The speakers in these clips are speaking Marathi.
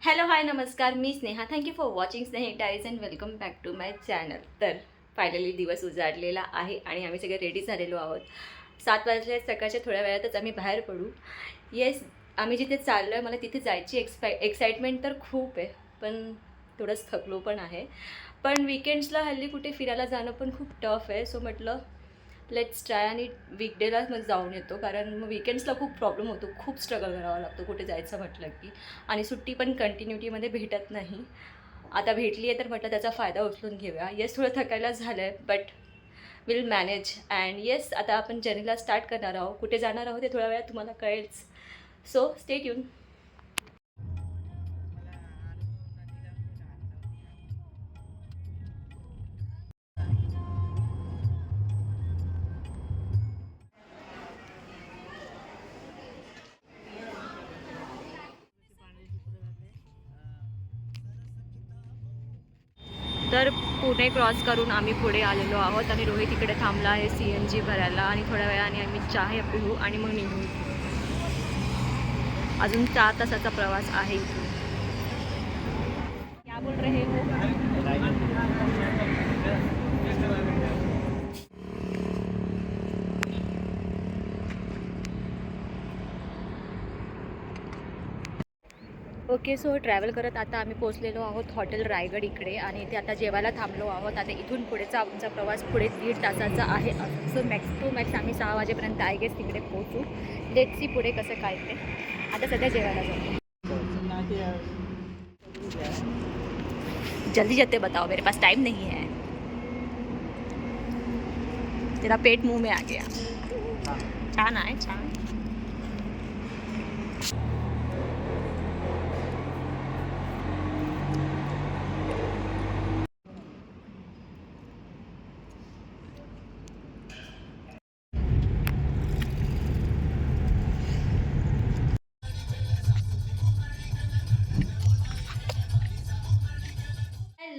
हॅलो हाय नमस्कार. मी Sneha. Thank you for watching Sneha dies and welcome back to my channel तर फायनली दिवस उजाडलेला आहे आणि आम्ही सगळे रेडी झालेलो आहोत. सात वाजले सकाळच्या थोड्या वेळातच आम्ही बाहेर पडू. येस आम्ही जिथे चाललो आहे मला तिथे जायची एक्सपाय एक्साइटमेंट तर खूप आहे पण थोडंच थकलो पण आहे. पण विकेंड्सला हल्ली कुठे फिरायला जाणं पण खूप टफ आहे. सो म्हटलं लेट्स ट्राय आणि वीकडेलाच मग जाऊन येतो. कारण मग विकेंड्सला खूप प्रॉब्लेम होतो. खूप स्ट्रगल करावा लागतो. कुठे जायचं म्हटलं की. आणि सुट्टी पण कंटिन्युटीमध्ये भेटत नाही. आता भेटली आहे तर म्हटलं त्याचा फायदा उचलून घेऊया. येस थोडं थकायला झालं आहे but will manage and yes आता आपण जर्नीला स्टार्ट करणार आहोत. कुठे जाणार आहोत ते थोड्या वेळात तुम्हाला कळेलच. सो स्टेट येऊन तर पुणे क्रॉस करून आम्ही पुढे आलेलो आहोत आणि रोहित इकडे थांबला आहे सी एन जी भरायला आणि थोड्या वेळाने आम्ही चहा पिऊ आणि मग निघू. अजून चार तासाचा प्रवास आहे इथून. क्या बोल रहे हो. ओके सो ट्रॅव्हल करत आता आम्ही पोहोचलेलो आहोत हॉटेल रायगड इकडे आणि इथे आता जेवायला थांबलो आहोत. आता इथून पुढेचा आमचा प्रवास पुढे दीड तासाचा आहे. सो मॅक्स टू मॅक्स आम्ही सहा वाजेपर्यंत आय गेस तिकडे पोहोचू. लेट सी पुढे कसं काय ते. आता सध्या जेवायला जाऊ. जल्दी जल्दी बताओ. मेरे पास टाइम नहीं है. तेरा पेट मुंह में आ गया. छान आहे छान.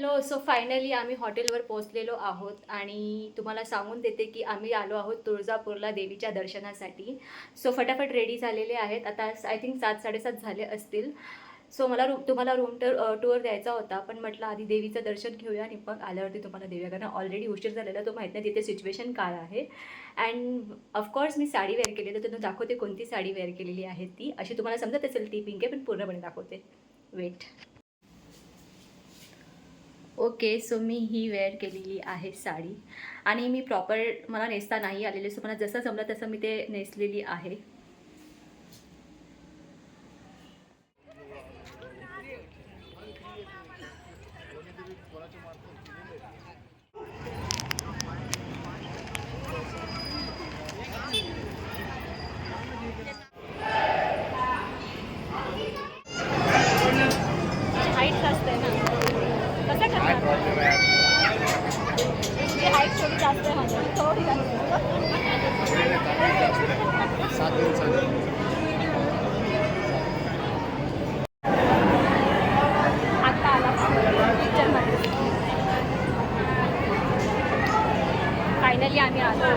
हॅलो सो फायनली आम्ही हॉटेलवर पोहोचलेलो आहोत आणि तुम्हाला सांगून देते की आम्ही आलो आहोत तुळजापूरला देवीच्या दर्शनासाठी. सो फटाफट रेडी झालेले आहेत. आता आय थिंक सात साडेसात झाले असतील. सो मला रूम तुम्हाला रूम टूर टूर द्यायचा होता पण म्हटलं आधी देवीचं दर्शन घेऊया आणि मग आल्यावरती तुम्हाला देऊया. कारण ऑलरेडी उशीर झालेला तो माहीत नाही तिथे सिच्युएशन काय आहे. अँड ऑफकोर्स मी साडी वेअर केली तर तुम्ही दाखवते कोणती साडी वेअर केलेली आहे ती. अशी तुम्हाला समजत असेल ती पिंके पण पूर्णपणे दाखवते. वेट ओके सो मी ही वेअर केलेली आहे साडी. आणि मी प्रॉपर मला नेसता नाही आलेली सो मला जसं जमलं तसं मी ते नेसलेली आहे हाईट असते ना कसं करणार तुझी हाईट थोडी जास्त आहे माझी थोडी जास्त सात दिवस झाले आता आला पिक्चरमध्ये फायनली आम्ही आलो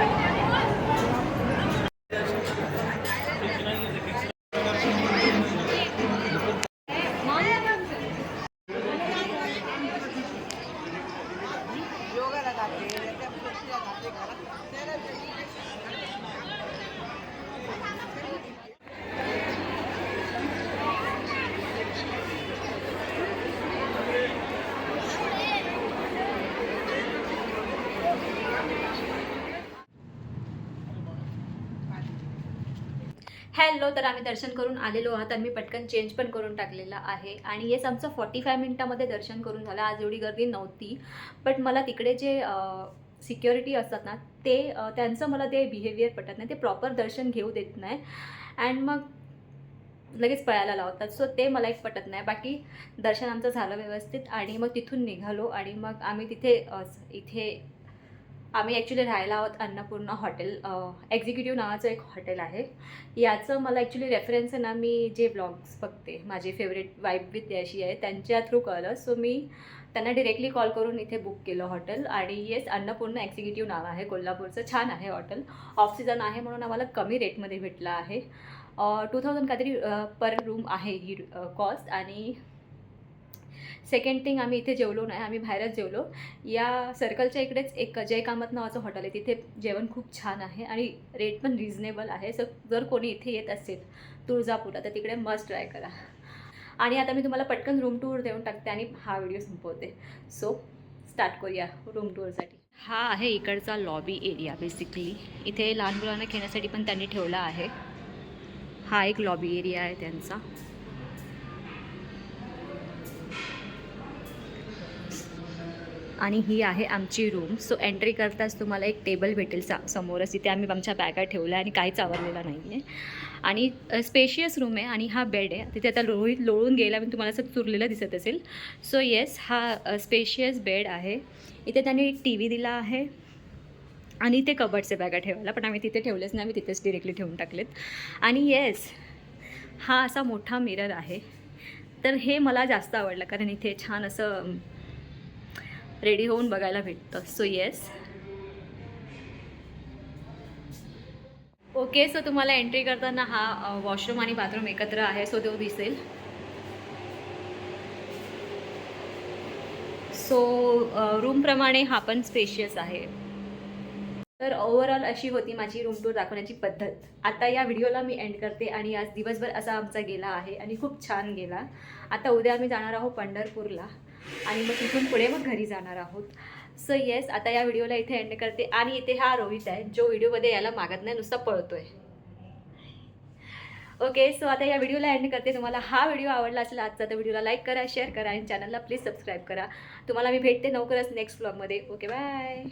हॅलो तर आम्ही दर्शन करून आलेलो आहोत. आणि मी पटकन चेंज पण करून टाकलेला आहे. आणि येस आमचं फॉर्टी फाय मिनटामध्ये दर्शन करून झालं. आज एवढी गर्दी नव्हती. बट मला तिकडे जे सिक्युरिटी असतात ना ते त्यांचं मला ते बिहेवियर पटत नाही. ते प्रॉपर दर्शन घेऊ देत नाही. अँड मग लगेच पळायला लावतात. सो ते मला एक पटत नाही. बाकी दर्शन आमचं झालं व्यवस्थित. आणि मग तिथून निघालो. आणि मग आम्ही तिथे इथे आम्ही ॲक्च्युली राहायला आहोत अन्नपूर्णा हॉटेल एक्झिक्युटिव्ह नावाचं एक हॉटेल आहे. याचं मला ॲक्च्युली रेफरन्स आहे ना मी जे ब्लॉग्स बघते माझे फेवरेट वाईब विथ अशी आहे त्यांच्या थ्रू कळलं. सो मी त्यांना डिरेक्टली कॉल करून इथे बुक केलं हॉटेल आणि येस अन्नपूर्णा एक्झिक्युटिव्ह नाव आहे कोल्हापूरचं. छान आहे हॉटेल ऑफ सीझन आहे म्हणून आम्हाला कमी रेटमध्ये भेटलं आहे. टू थाउजंड काहीतरी पर रूम आहे ही कॉस्ट आणि सेकंड थिंग आम्ही इथे जेवलो नाही आम्ही बाहेरच जेवलो. या सर्कलच्या इकडेच एक जय कामत नावाचं हॉटेल आहे. तिथे जेवण खूप छान आहे आणि रेट पण रिझनेबल आहे. सो जर कोणी इथे येत असेल तुळजापूरला तर तिकडे मस्ट ट्राय करा. आणि आता मी तुम्हाला पटकन रूम टूर देऊन टाकते आणि हा व्हिडिओ संपवते. सो स्टार्ट करूया रूम टूरसाठी हा आहे इकडचा लॉबी एरिया बेसिकली इथे लहान मुलांना खेळण्यासाठी पण त्यांनी ठेवला आहे. हा एक लॉबी एरिया आहे त्यांचा. आणि ही आहे आमची रूम सो एंट्री करताच तुम्हाला एक टेबल भेटेल सा समोरच. तिथे आम्ही आमच्या बॅगा ठेवल्या आणि काहीच आवरलेला नाही आहे आणि स्पेशियस रूम आहे आणि हा बेड आहे. तिथे आता लोळी लोळून गेला मी तुम्हाला असं चुरलेलं दिसत असेल. सो येस हा स्पेशियस बेड आहे. इथे त्यांनी एक टी व्ही दिला आहे. आणि इथे कबडचे बॅगा ठेवायला. पण आम्ही तिथे ठेवलेच नाही. आम्ही तिथेच डिरेक्टली ठेवून टाकलेत. आणि येस हा असा मोठा मिरर आहे. तर हे मला जास्त आवडलं. कारण इथे छान असं रेडी होऊन बघायला भेटतं. सो येस ओके सो तुम्हाला एंट्री करताना हा वॉशरूम आणि बाथरूम एकत्र आहे सो तो दिसेल. सो रूमप्रमाणे हा पण स्पेशियस आहे. तर ओव्हरऑल अशी होती माझी रूम टूर दाखवण्याची पद्धत. आता या व्हिडिओला मी एंड करते आणि आज दिवसभर असा आमचा गेला आहे आणि खूप छान गेला. आता उद्या आम्ही जाणार आहोत पंढरपूरला. आणि मग तिथून पुढे मग घरी जाणार आहोत. सो येस आता या व्हिडिओला इथे एंड करते. आणि इथे हा रोहित आहे जो व्हिडिओमध्ये यायला मागत नाही नुसता पळतोय. ओके सो आता या व्हिडिओला एंड करते. तुम्हाला हा व्हिडिओ आवडला असेल आजचा तर व्हिडिओला लाईक करा शेअर करा आणि चॅनलला प्लीज सबस्क्राईब करा. तुम्हाला मी भेटते लवकरच नेक्स्ट ब्लॉगमध्ये ओके बाय